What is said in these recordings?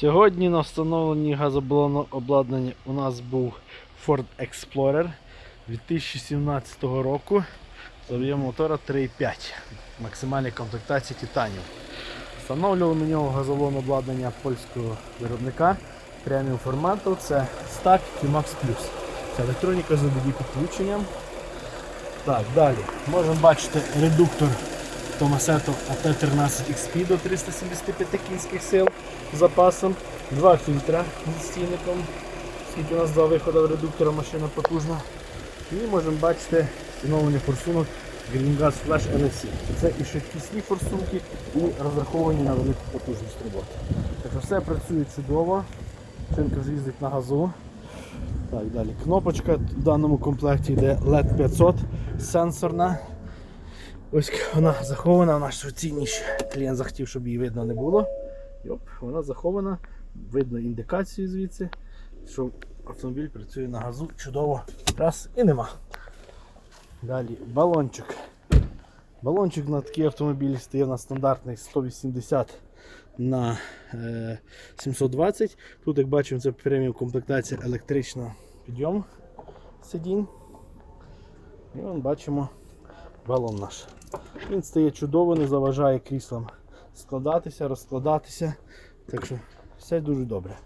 Сьогодні на встановленні газоблонного обладнання у нас був Ford Explorer 2017 року з об'ємом мотора 3,5 максимальної комплектації титанів. Встановлювали на нього газоблонне обладнання польського виробника преміум формату. Це Stack Q-Max Plus. Це електроніка з підключенням. Так, далі. Можемо бачити редуктор Tomasetto AT13XP до 375 кінських сил з запасом, два фільтра зі стійником, скільки у нас два виходи в редуктора, машина потужна. І можемо бачити встановлення форсунок Greengas Flash LSC. Це і швидкісні форсунки, і розраховані на велику потужність роботи. Так що все працює чудово. Шинка вже їздить на газу. Так, далі. Кнопочка в даному комплекті йде LED 500 сенсорна. Ось вона захована, вона ж цінніше. Клієнт захотів, щоб її видно не було. Йоп, вона захована, видно індикацію звідси, що автомобіль працює на газу чудово. Раз і нема. Далі балончик. Балончик на такий автомобіль стає на стандартний 180 на е, 720. Тут, як бачимо, це преміум комплектація електрична підйом сидінь. І вон бачимо балон наш. Він стає чудово, не заважає кріслам складатися, розкладатися. Так що все дуже добре.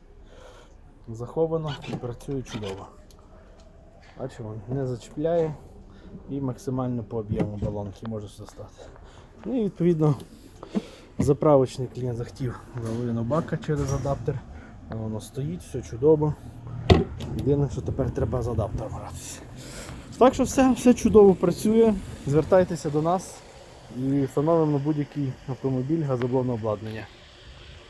Заховано і працює чудово. Бачимо, не зачіпляє і максимально по об'єму балонки може достати. Ну і відповідно заправочний клієнт захотів заловину бака через адаптер. Воно стоїть, все чудово. Єдине, що тепер треба з адаптером гратися. Так що все, все чудово працює. Звертайтеся до нас і встановимо будь-який автомобіль газоблонне обладнання.